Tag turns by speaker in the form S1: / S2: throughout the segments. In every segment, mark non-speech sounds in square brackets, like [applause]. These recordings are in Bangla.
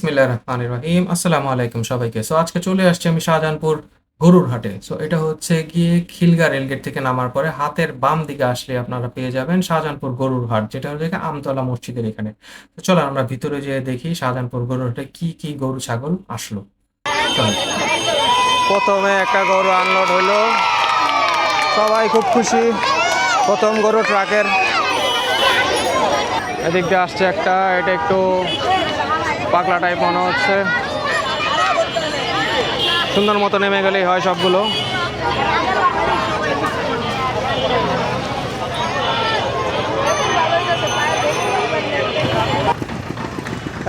S1: বিসমিল্লাহ রহমান রহিম। আসসালামু আলাইকুম সবাইকে। সো আজকে চলে আসছি আমি শাহজাহানপুর গরুর হাটে। সো এটা হচ্ছে গিয়ে খিলগা রেলগেট থেকে নামার পরে হাতের বাম দিকে আসলে আপনারা পেয়ে যাবেন শাহজাহানপুর গরুর হাট, যেটা হচ্ছে আমতলা মসজিদের এখানে। তো চলো আমরা ভিতরে যেয়ে দেখি শাহজাহানপুর গরুর হাটে কি কি গরু, ছাগল আসলো।
S2: প্রথমে একটা গরু আনলোড হইল। সবাই খুব খুশি। প্রথম গরু ট্রাকের এদিক দিয়ে আসছে একটা, এটা একটু পাকলা টাইপ মনে হচ্ছে। সুন্দর মতো নেমে গেলেই হয় সবগুলো।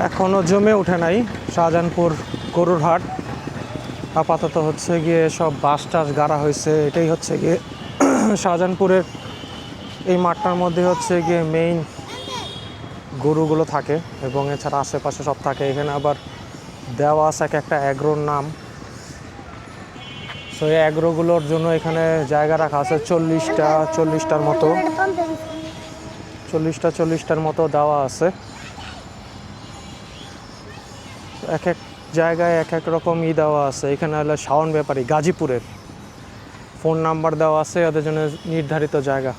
S2: এখনও জমে ওঠে নাই শাহজাহানপুর গরুর হাট। আপাতত হচ্ছে গিয়ে সব বাস টাস গাড়া হয়েছে। এটাই হচ্ছে গিয়ে [clears throat] শাহজাহানপুরের এই মাঠটার মধ্যে হচ্ছে গিয়ে মেইন গরুগুলো থাকে এবং এছাড়া আশেপাশে সব থাকে। এখানে আবার দেওয়া আছে এক একটা অ্যাগ্রোর নাম। তো এই অ্যাগ্রোগুলোর জন্য এখানে জায়গা রাখা আছে চল্লিশটা, চল্লিশটার মতো। চল্লিশটা, চল্লিশটার মতো দেওয়া আছে। এক এক জায়গায় এক এক রকম ই দেওয়া আছে। এখানে হলো শাওন ব্যাপারী, গাজীপুরের। ফোন নাম্বার দেওয়া আছে ওদের জন্য নির্ধারিত জায়গা।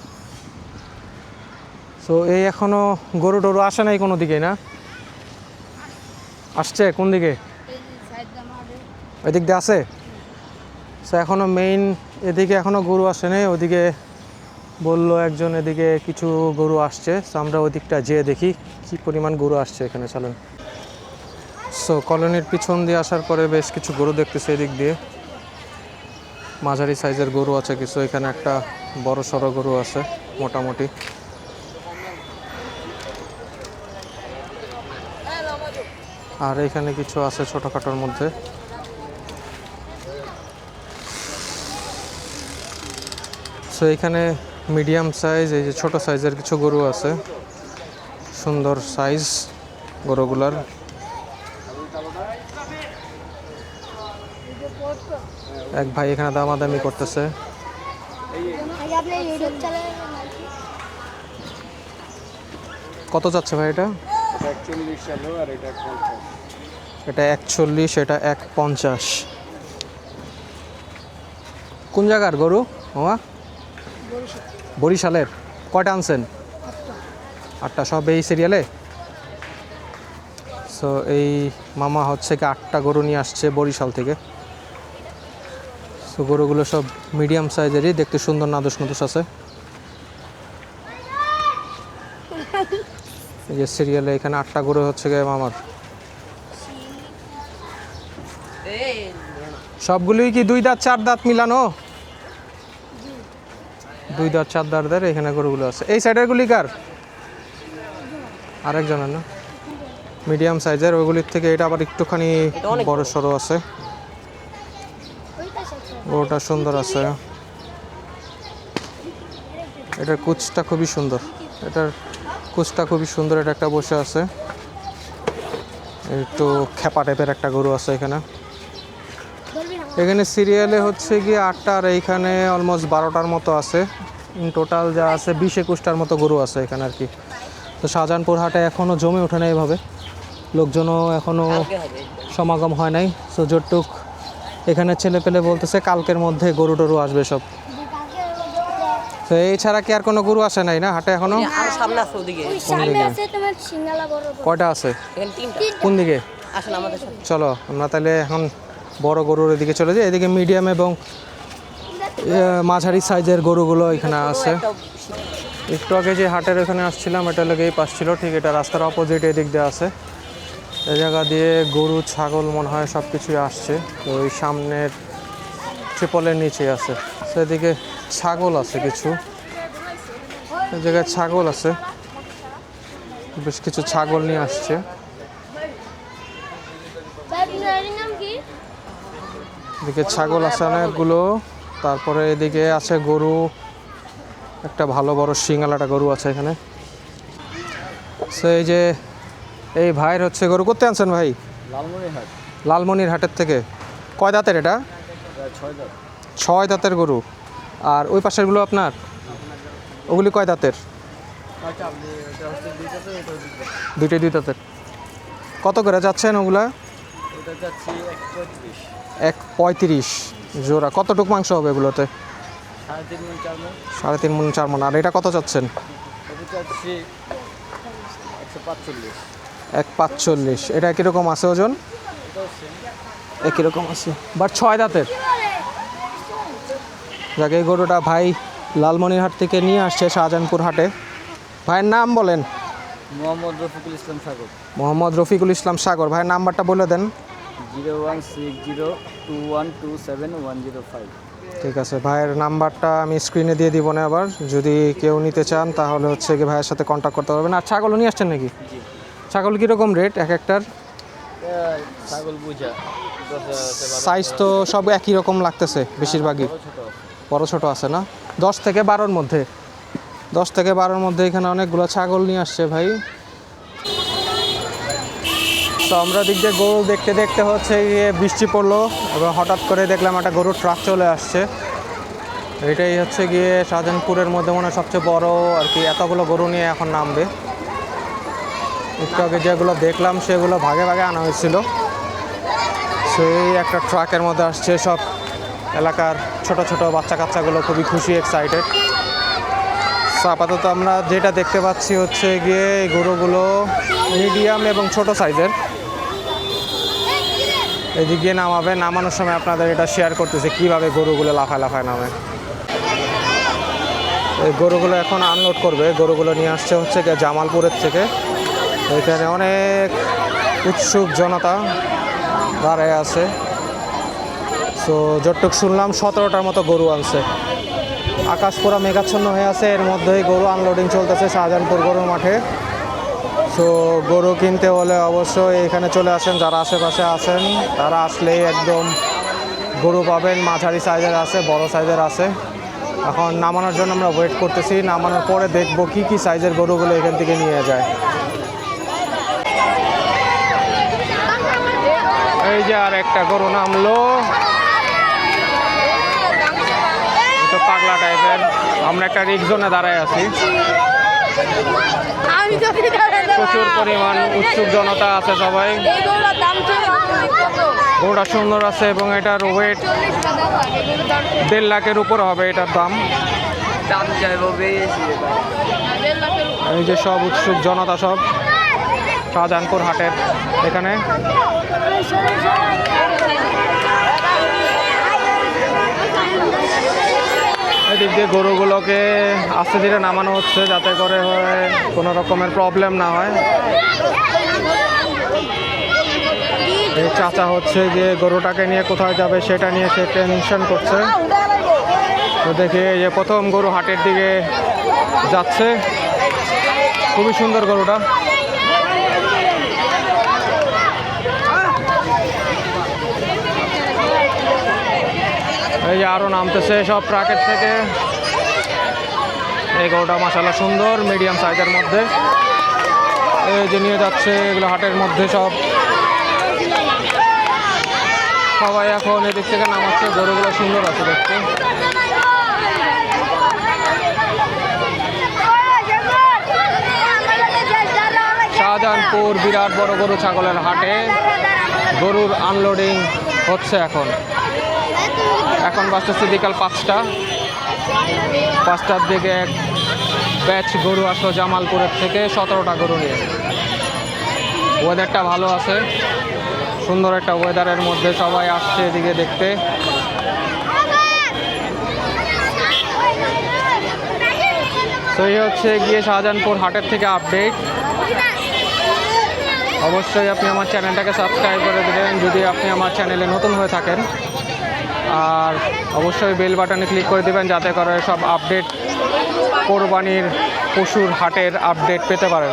S2: সো এই এখনও গরু টরু আসে নাই কোনো দিকেই না? আসছে? কোন দিকে? ওই দিক দিয়ে আছে? সো এখনও মেইন এদিকে এখনও গরু আসে নাই, ওদিকে বলল একজন এদিকে কিছু গরু আসছে। সো আমরা ওই দিকটা যেয়ে দেখি কি পরিমাণ গরু আসছে এখানে, চলেন। সো কলোনির পিছন দিয়ে আসার পরে বেশ কিছু গরু দেখতেছে এদিক দিয়ে। মাঝারি সাইজের গরু আছে কিছু, এখানে একটা বড় সড়ো গরু আছে, মোটামুটি। আর এখানে কিছু আছে ছোটোখাটোর মধ্যে। সো এখানে মিডিয়াম সাইজ এই যে ছোট সাইজের কিছু গরু আছে। সুন্দর সাইজ গরুগুলার। এক ভাই এখানে দামাদামি করতেছে। কত যাচ্ছে ভাই এটা? এটা একচল্লিশ, এটা এক পঞ্চাশ। কোন জায়গার গরু, মামা? বরিশালের। কয়টা আনছেন? আটটা। সব এই সিরিয়ালে সো এই মামা হচ্ছে কি আটটা গরু নিয়ে আসছে বরিশাল থেকে। সো গরুগুলো সব মিডিয়াম সাইজেরই দেখতে সুন্দর নাদুস নদুস আছে। এই যে সিরিয়ালে এখানে আটটা গরু হচ্ছে গিয়ে মামার। সবগুলোই কি দুই দাঁত চার দাঁত মিলানো? দুই দাঁত চার দাঁতের এখানে গরুগুলো আছে। এই সাইডের গুলি কার? আরেকজনের না? মিডিয়াম সাইজের ওইগুলির থেকে এটা আবার একটুখানি বড় সড়ো আছে। গরুটা সুন্দর আছে। এটার কুচটা খুবই সুন্দর। এটার কুচটা খুবই সুন্দর এটা একটা বসে আছে। একটু খেপা টাইপের একটা গরু আছে এখানে। এখানে সিরিয়ালে হচ্ছে গিয়ে আটটা আর এইখানে অলমোস্ট বারোটার মতো আছে। ইন টোটাল যা আছে বিশ একুশটার মতো গরু আছে এখানে আর কি। তো শাহজাহানপুর হাটে এখনও জমে ওঠে না এইভাবে লোকজনও এখনও সমাগম হয় নাই। সো যতটুক এখানে ছেলে পেলে বলতেছে কালকের মধ্যে গরু টরু আসবে সব। তো এছাড়া কি আর কোনো গরু আসে নাই না হাটে এখনও?
S3: আর সামনে আছে ওদিকে।
S4: ওই সামনে আছে তোমার সিঙ্গালা বড় বড়।
S2: কয়টা আছে? কোন দিকে?
S3: আসেন আমাদের
S2: চলো আমরা তাহলে এখন বড় গরুর এদিকে চলে যাই। এদিকে মিডিয়াম এবং মাঝারি সাইজের গরুগুলো এখানে আছে।
S3: একটু
S2: আগে যে হাটের এখানে আসছিলাম এটা লেগে এই পাশ ছিল। ঠিক এটা রাস্তার অপোজিট এদিক দিয়ে আছে। এই জায়গা দিয়ে গরু ছাগল মনে হয় সব কিছুই আসছে। তো ওই সামনের ট্রিপলের নিচে আছে। সেদিকে ছাগল আছে কিছু। এই জায়গায় ছাগল আছে। বেশ কিছু ছাগল নিয়ে আসছে। এদিকে ছাগল আছে অনেকগুলো। তারপরে এদিকে আছে গরু। একটা ভালো বড় শিঙালাটা গরু আছে এখানে। সো এই যে এই ভাইয়ের হচ্ছে গরু। করতে আনছেন ভাই? লালমনির হাটের থেকে। কয় দাঁতের এটা? ছয় দাঁতের গরু। আর ওই পাশেরগুলো আপনার? ওগুলি কয় দাঁতের? দুইটাই দুই দাঁতের। কত করে যাচ্ছেন ওগুলা?
S5: এক পঁয়ত্রিশ
S2: জোড়া। কতটুক মাংস হবে এগুলোতে?
S5: সাড়ে তিন মন চার মন।
S2: আর এটা কত চাচ্ছেন? এক পাঁচচল্লিশ। এটা কীরকম আছে ওজন? একই রকম আছে। বাট ছয় দাঁতের? যাকে এই গরুটা ভাই লালমনিরহাট থেকে নিয়ে আসছে শাহজাহানপুর হাটে। ভাইয়ের নাম বলেন?
S5: মোহাম্মদ রফিকুল ইসলাম সাগর।
S2: মোহাম্মদ রফিকুল ইসলাম সাগর। ভাইয়ের নাম্বারটা বলে দেন।
S5: Zero one six zero two one two seven one zero five.
S2: ঠিক আছে ভাইয়ের নাম্বারটা আমি স্ক্রিনে দিয়ে দিব না আবার যদি কেউ নিতে চান তাহলে হচ্ছে কি ভাইয়ের সাথে কন্ট্যাক্ট করতে পারবেন। আর ছাগলও নিয়ে আসছেন নাকি? ছাগল কীরকম রেট এক একটার?
S5: ছাগল বুঝা।
S2: সাইজ তো সব একই রকম লাগতেছে বেশিরভাগই।
S5: বড় ছোট আছে।
S2: না? দশ থেকে বারোর মধ্যে। দশ থেকে বারোর মধ্যে এখানে অনেকগুলো ছাগল নিয়ে আসছে ভাই। তো আমরা দিক দিয়ে গরু দেখতে দেখতে হচ্ছে গিয়ে বৃষ্টি পড়ল এবার হঠাৎ করে দেখলাম একটা গরুর ট্রাক চলে আসছে। এটাই হচ্ছে গিয়ে শাহজাহানপুরের মধ্যে মনে সবচেয়ে বড় আর কি, এতগুলো গরু নিয়ে এখন নামবে। একটু আগে যেগুলো দেখলাম সেগুলো ভাগে ভাগে আনা হয়েছিল। সেই একটা ট্রাকের মধ্যে আসছে সব এলাকার ছোট ছোট বাচ্চা কাচ্চাগুলো খুবই খুশি এক্সাইটেড আপাতত আমরা যেটা দেখতে পাচ্ছি হচ্ছে গিয়ে এই গরুগুলো মিডিয়াম এবং ছোট সাইজের এদিকে নামাবে, নামানোর সময় আপনাদের এটা শেয়ার করতেছে, কীভাবে গরুগুলো লাফায় লাফায় নামে। এই গরুগুলো এখন আনলোড করবে, গরুগুলো নিয়ে আসছে হচ্ছে গিয়ে জামালপুরের থেকে। এখানে অনেক উৎসুক জনতা দাঁড়ায় আছে। সো যতটুক শুনলাম, সতেরোটার মতো গরু আনছে। আকাশ পুরো মেঘাচ্ছন্ন হয়ে আছে, এর মধ্যেই গরু আনলোডিং চলতেছে শাহজাহানপুর গরুর মাঠে। সো গরু কিনতে হলে অবশ্যই এখানে চলে আসেন, যারা আশেপাশে আছেন, তারা আসলেই একদম গরু পাবেন। মাঝারি সাইজের আছে, বড় সাইজের আছে। এখন নামানোর জন্য আমরা ওয়েট করতেছি, নামানোর পরে দেখব কি কি সাইজের গরুগুলো এখান থেকে নিয়ে যায়। এই যে আর একটা গরু নামলো তো পাগলা টাইপের আমরা একটা রিক জোনে দাঁড়ায় আছি। প্রচুর পরিমাণ উৎসুক জনতা আছে সবাই। গরুটা সুন্দর আছে এবং এটার ওয়েট দেড় লাখের উপর হবে এটার দাম। এই যে সব উৎসুক জনতা সব। শাহজাহানপুর হাটের এখানে। এদিক দিয়ে গরুগুলোকে আস্তে ধীরে নামানো হচ্ছে যাতে করে কোনো রকমের প্রবলেম না হয়। চাচা হচ্ছে যে গরুটাকে নিয়ে কোথায় যাবে সেটা নিয়ে সে টেনশন করছে। তো দেখি যে প্রথম গরু হাটের দিকে যাচ্ছে। খুবই সুন্দর গরুটা। এই যে আরও নামতেছে সব ট্রাকের থেকে। এই গরুটা মাসাল্লাহ সুন্দর মিডিয়াম সাইজের মধ্যে। এই যে নিয়ে যাচ্ছে, এগুলো হাটের মধ্যে সব। সবাই এখন এদিক থেকে নামাচ্ছে, গরুগুলো সুন্দর আছে দেখতে। শাহজাহানপুর বিরাট বড় গরু ছাগলের হাটে। গরুর আনলোডিং হচ্ছে এখন। এখন বাজতেছে বিকাল পাঁচটা। পাঁচটার দিকে এক ব্যাচ গরু আসলো জামালপুরের থেকে, সতেরোটা গরু নিয়ে। ওয়েদারটা ভালো আছে। সুন্দর একটা ওয়েদারের মধ্যে সবাই আসছে এদিকে দেখতে। তো এই হচ্ছে গিয়ে শাহজাহানপুর হাটের থেকে আপডেট অবশ্যই আপনি আমার চ্যানেলটাকে সাবস্ক্রাইব করে দেবেন। যদি আপনি আমার চ্যানেলে নতুন হয়ে থাকেন আর অবশ্যই বেল বাটনে ক্লিক করে দেবেন যাতে করে সব আপডেট কোরবানির পশুর হাটের আপডেট পেতে পারেন।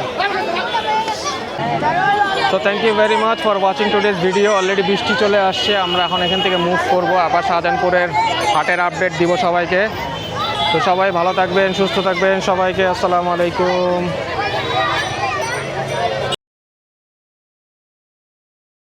S2: তো thank you very much for watching today's video already বৃষ্টি চলে আসছে, আমরা এখন এখান থেকে মুভ করব আবার শাহজাহানপুরের হাটের আপডেট দিব সবাইকে। তো সবাই ভালো থাকবেন, সুস্থ থাকবেন, সবাইকে আসসালামু আলাইকুম।